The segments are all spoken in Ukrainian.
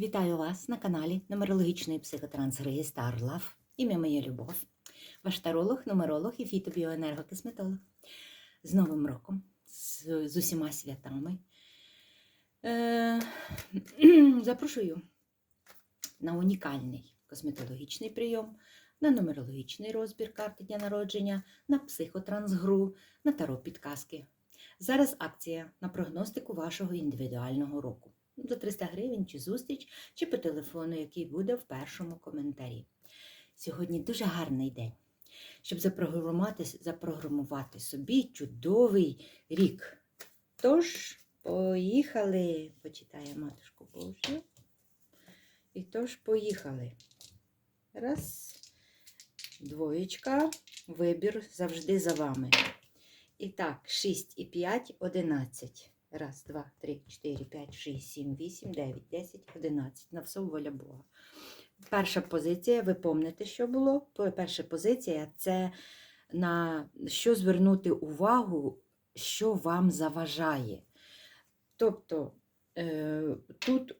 Вітаю вас на каналі нумерологічної психотрансгрії StarLove. Ім'я моє Любов, ваш таролог, нумеролог і фітобіоенергокосметолог. З Новим роком, з, з усіма святами. Е, запрошую на унікальний косметологічний прийом, на нумерологічний розбір карти дня народження, на психотрансгру, на таро підказки. Зараз акція на прогностику вашого індивідуального року за 300 гривень чи зустріч, чи по телефону, який буде в першому коментарі. Сьогодні дуже гарний день, щоб запрограмувати, запрограмувати собі чудовий рік. Тож, поїхали, почитає матушку Божу. І тож поїхали. Раз, двоєчка, вибір завжди за вами. І так, 6 і 5, 11. Раз, два, три, чотири, п'ять, шість, сім, вісім, дев'ять, десять, одинадцять. На все воля Бога. Перша позиція, ви помните, що було? Перша позиція це на що звернути увагу, що вам заважає. Тобто е, тут,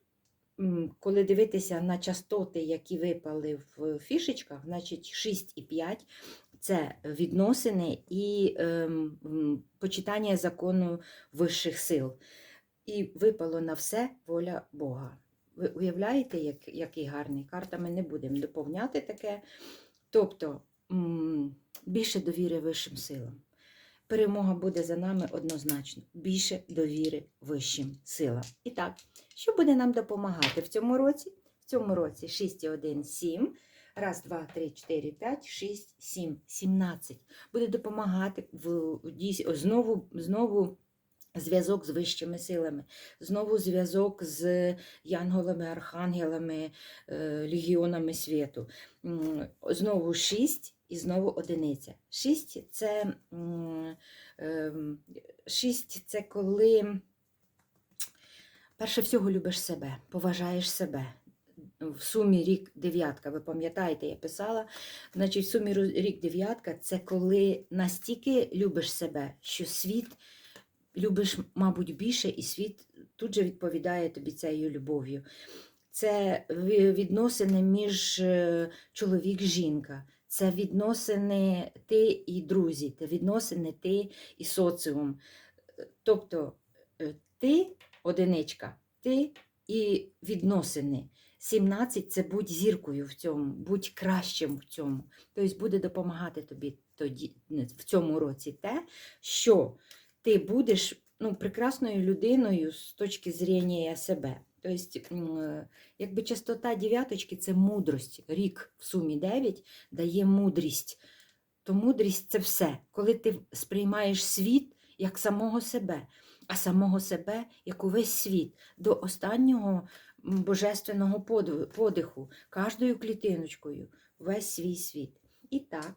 коли дивитися на частоти, які випали в фішечках, значить 6 і 5 це відносини і ем, почитання закону вищих сил. І випало на все воля Бога. Ви уявляєте, як, який гарний карта? Ми не будемо доповняти таке. Тобто більше довіри вищим силам. Перемога буде за нами однозначно. Більше довіри вищим силам. І так, що буде нам допомагати в цьому році? В цьому році 6 і 1, 7. Раз, два, три, чотири, п'ять, шість, сім, сімнадцять. Буде допомагати в знову, знову зв'язок з вищими силами, знову зв'язок з янголами, архангелами, е, легіонами світу. Знову шість і знову одиниця. Шість це, ем, шість це коли перше всього любиш себе, поважаєш себе в сумі рік дев'ятка. Ви пам'ятаєте, я писала. Значить, в сумі рік дев'ятка це коли настільки любиш себе, що світ любиш, мабуть, більше, і світ тут же відповідає тобі цією любов'ю. Це відносини між е, чоловік жінка. Це відносини ти і друзі, це відносини ти і соціум. Тобто е, ти одиничка, ти і відносини. 17 це будь зіркою в цьому, будь кращим в цьому. Тобто буде допомагати тобі тоді, в цьому році те, що ти будеш ну, прекрасною людиною з точки зрення себе. Тобто, якби частота дев'яточки це мудрость. Рік в сумі 9 дає мудрість. То мудрість це все, коли ти сприймаєш світ як самого себе, а самого себе як увесь світ до останнього божественного подиху, кожною клітиночкою, весь свій світ. І так,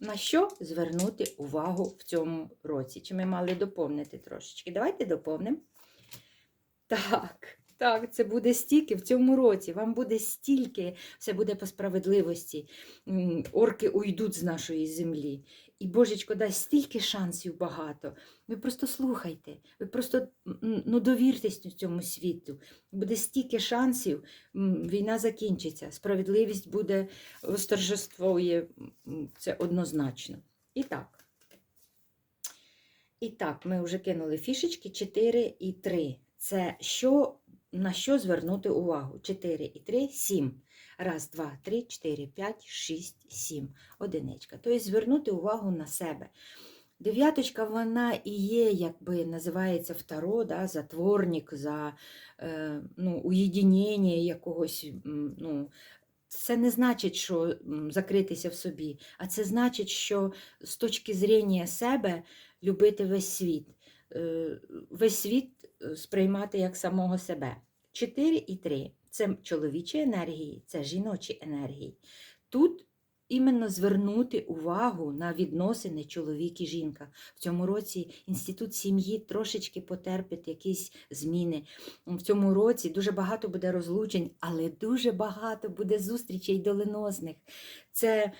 на що звернути увагу в цьому році? Чи ми мали доповнити трошечки? Давайте доповнимо. Так, так, це буде стільки в цьому році. Вам буде стільки, все буде по справедливості. Орки уйдуть з нашої землі. І Божечко дасть стільки шансів багато. Ви просто слухайте, ви просто ну, довіртесь цьому світу. Буде стільки шансів, війна закінчиться, справедливість буде восторжествує, це однозначно. І так. І так, ми вже кинули фішечки 4 і 3. Це що, на що звернути увагу? 4 і 3, 7. Раз, два, три, чотири, п'ять, шість, сім. Одиничка. Тобто звернути увагу на себе. Дев'яточка, вона і є, якби називається второ, да, затворник, за е, ну, уєдинення якогось. Ну, це не значить, що закритися в собі, а це значить, що з точки зрення себе любити весь світ. Е, Весь світ е, сприймати як самого себе. 4 і 3 це чоловічі енергії, це жіночі енергії. Тут іменно звернути увагу на відносини чоловік і жінка. В цьому році інститут сім'ї трошечки потерпить якісь зміни. В цьому році дуже багато буде розлучень, але дуже багато буде зустрічей доленосних. Це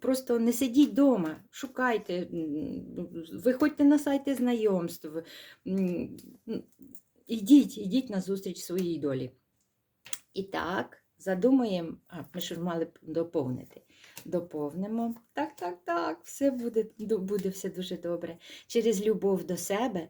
просто не сидіть вдома, шукайте, виходьте на сайти знайомств, ідіть, ідіть на зустріч своїй долі. І так, задумаємо, а ми ж мали б доповнити. Доповнимо. Так, так, так, все буде, буде все дуже добре. Через любов до себе,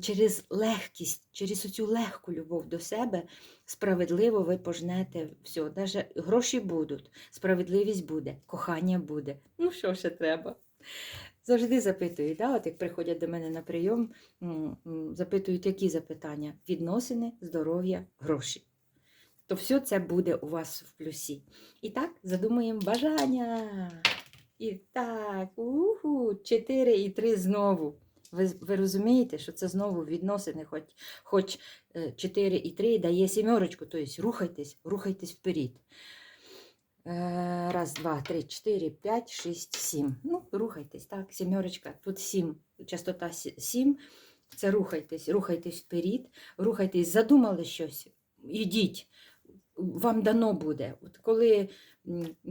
через легкість, через цю легку любов до себе справедливо ви пожнете все. Навіть гроші будуть, справедливість буде, кохання буде. Ну, що ще треба? Завжди запитують, да? от як приходять до мене на прийом, запитують, які запитання? Відносини, здоров'я, гроші. То все це буде у вас в плюсі. І так, задумуємо бажання. І так, уху, 4 і 3 знову. Ви, ви розумієте, що це знову відносини, хоч, хоч е, 4 і 3 дає сімерочку, тобто рухайтесь, рухайтесь вперед. Е, Раз, два, три, чотири, п'ять, шість, сім. Ну, рухайтесь, так, сімерочка. Тут сім, частота сім. Це рухайтесь, рухайтесь вперед, рухайтесь, задумали щось, ідіть. Вам дано буде. От коли,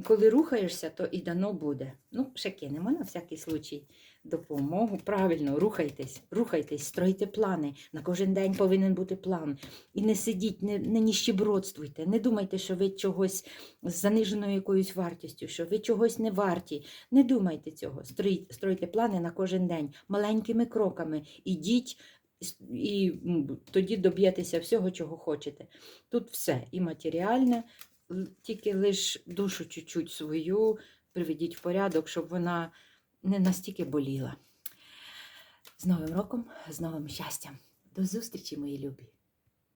коли рухаєшся, то і дано буде. Ну, ще кинемо на всякий случай допомогу. Правильно, рухайтесь, рухайтесь, стройте плани. На кожен день повинен бути план. І не сидіть, не, не ніщебродствуйте, не думайте, що ви чогось з заниженою якоюсь вартістю, що ви чогось не варті. Не думайте цього. Строй, стройте плани на кожен день маленькими кроками. Ідіть і тоді доб'єтеся всього, чого хочете. Тут все і матеріальне, тільки лиш душу чуть-чуть свою приведіть в порядок, щоб вона не настільки боліла. З Новим роком, з новим щастям. До зустрічі, мої любі!